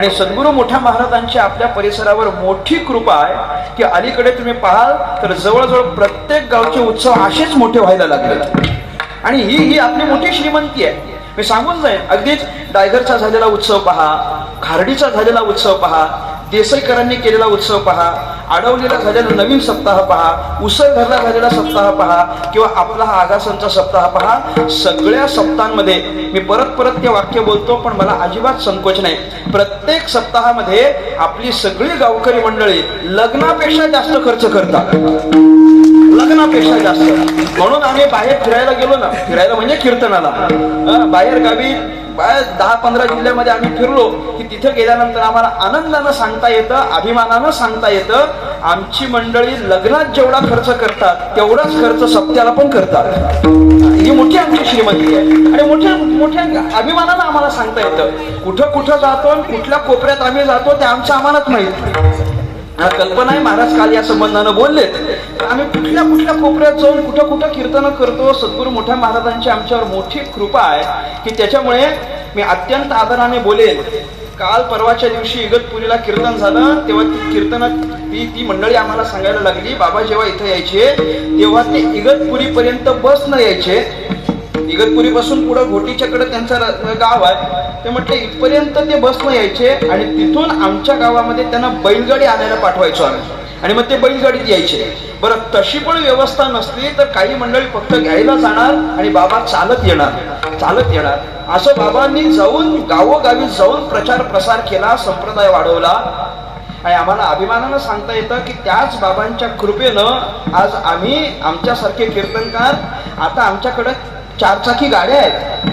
आणि सद्गुरू मोठ्या महाराजांची आपल्या परिसरावर मोठी कृपा आहे की अलीकडे तुम्ही पाहाल तर जवळजवळ प्रत्येक गावचे उत्सव असेच मोठे व्हायला लागले. आणि ही ही आपली मोठी श्रीमंती आहे. मी सांगून जाईन अगदीच डायगरचा झालेला उत्सव पहा खारडीचा झालेला उत्सव पहा देसाईकरांनी केलेला उत्सव पहा अडवलेला झालेला नवीन सप्ताह पहा उसळ उसळघरला झालेला सप्ताह पहा किंवा आपला हा आगासनचा सप्ताह पहा. सगळ्या सप्ताहांमध्ये मी परत परत ते वाक्य बोलतो पण मला अजिबात संकोच नाही. प्रत्येक सप्ताहामध्ये आपली सगळी गावकरी मंडळी लग्नापेक्षा जास्त खर्च करतात. लग्नापेक्षा जास्त. म्हणून आम्ही बाहेर फिरायला गेलो ना फिरायला म्हणजे कीर्तनाला. बाहेर गावी दहा पंधरा जिल्ह्यामध्ये आम्ही फिरलो की तिथं गेल्यानंतर आम्हाला आनंदानं सांगता येतं अभिमानानं सांगता येतं आमची मंडळी लग्नात जेवढा खर्च करतात तेवढाच खर्च सप्त्याला पण करतात. ही मोठी आमची श्रीमंती आहे. आणि मोठ्या मोठ्या अभिमानानं आम्हाला सांगता येतं. कुठं कुठं जातो आणि कुठल्या कोपऱ्यात आम्ही जातो ते आमचं आम्हालाच माहीत कल्पना आहे महाराज काल या संबंधानं बोललेत आम्ही कुठल्या कुठल्या कोपऱ्यात जाऊन कुठं कुठं कीर्तन करतो सद्गुरू मोठ्या महाराजांची आमच्यावर मोठी कृपा आहे की त्याच्यामुळे मी अत्यंत आदराने बोलेल. काल परवाच्या दिवशी इगतपुरीला कीर्तन झालं तेव्हा ती कीर्तनात ती ती मंडळी आम्हाला सांगायला लागली बाबा जेव्हा इथं यायचे तेव्हा ते इगतपुरी पर्यंत बस न यायचे. इगतपुरी पासून पुढं घोटीच्याकडे त्यांचा गाव आहे. ते म्हटले इथपर्यंत ते बसनं यायचे आणि तिथून आमच्या गावामध्ये त्यांना बैलगाडी आणायला पाठवायचो आम्ही. आणि मग ते बैलगाडीत यायचे. बरं तशी पण व्यवस्था नसली तर काही मंडळी फक्त घ्यायला जाणार आणि बाबा चालत येणार चालत येणार. असं बाबांनी जाऊन गावोगावी जाऊन प्रचार प्रसार केला संप्रदाय वाढवला. आणि आम्हाला अभिमानानं सांगता येतं की त्याच बाबांच्या कृपेनं आज आम्ही आमच्यासारखे कीर्तनकार आता आमच्याकडं चारचाकी गाड्या आहेत.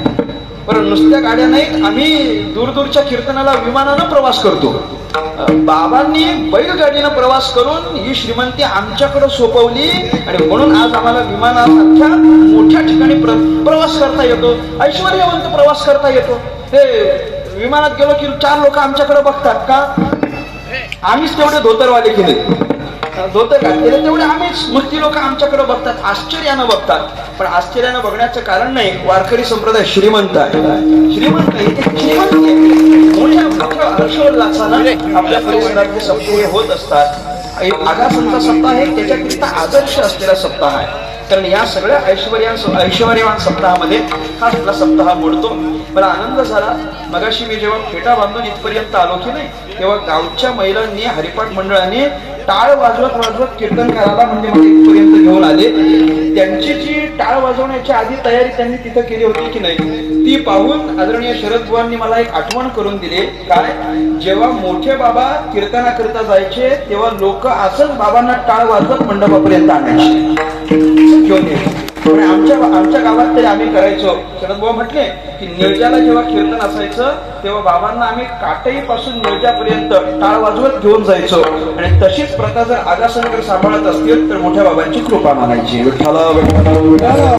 बरं नुसत्या गाड्या नाहीत आम्ही दूरदूरच्या कीर्तनाला विमानानं प्रवास करतो. बाबांनी बैलगाडीनं प्रवास करून ही श्रीमंती आमच्याकडे सोपवली आणि म्हणून आज आम्हाला विमानासारख्या मोठ्या ठिकाणी प्र प्रवास करता येतो. ऐश्वर्यवंत प्रवास करता येतो. हे विमानात गेलो की चार लोक आमच्याकडे बघतात का? आम्हीच तेवढे धोतरवाले केले धोतर घातलेलं तेवढे आम्ही मग लोक आमच्याकडे बघतात आश्चर्यानं बघतात. पण आश्चर्यानं बघण्याचं कारण नाही वारकरी संप्रदाय श्रीमंत आहे. श्रीमंत आहे श्रीमंत मोठ्या मोठ्या हर्षोल्लासानं आपल्या परिसरातले सप्ताह होत असतात. एक आगासनचा सप्ताह आहे त्याच्याकरिता आदर्श असलेला सप्ताह आहे. कारण या सगळ्या ऐश्वर्या ऐश्वर्यवान सप्ताहामध्ये हा आपला सप्ताह मोडतो. मला आनंद झाला. मगाशी मी जेव्हा फेटा बांधून इथपर्यंत आलो की नाही तेव्हा गावच्या महिलांनी हरिपाठ मंडळाने टाळ वाजवत वाजवत कीर्तनकाराला म्हणजे इथपर्यंत घेऊन आले. त्यांची जी टाळ वाजवण्याची आधी तयारी त्यांनी तिथं केली होती की नाही ती पाहून आदरणीय शरद बुवांनी मला एक आठवण करून दिली. काय? जेव्हा मोठे बाबा कीर्तना करता जायचे तेव्हा लोक असंच बाबांना टाळ वाजवत मंडपापर्यंत आणायचे. घेऊन यायचे आमच्या आमच्या गावात तरी आम्ही करायचो. शरदभाऊ म्हटले की निर्जाला जेव्हा कीर्तन असायचं तेव्हा बाबांना आम्ही काटई पासून निर्जापर्यंत टाळ वाजवत घेऊन जायचो. आणि तशीच प्रथा जर आगासनगर सांभाळत असतील तर मोठ्या बाबांची कृपा मानायची. विठ्ठला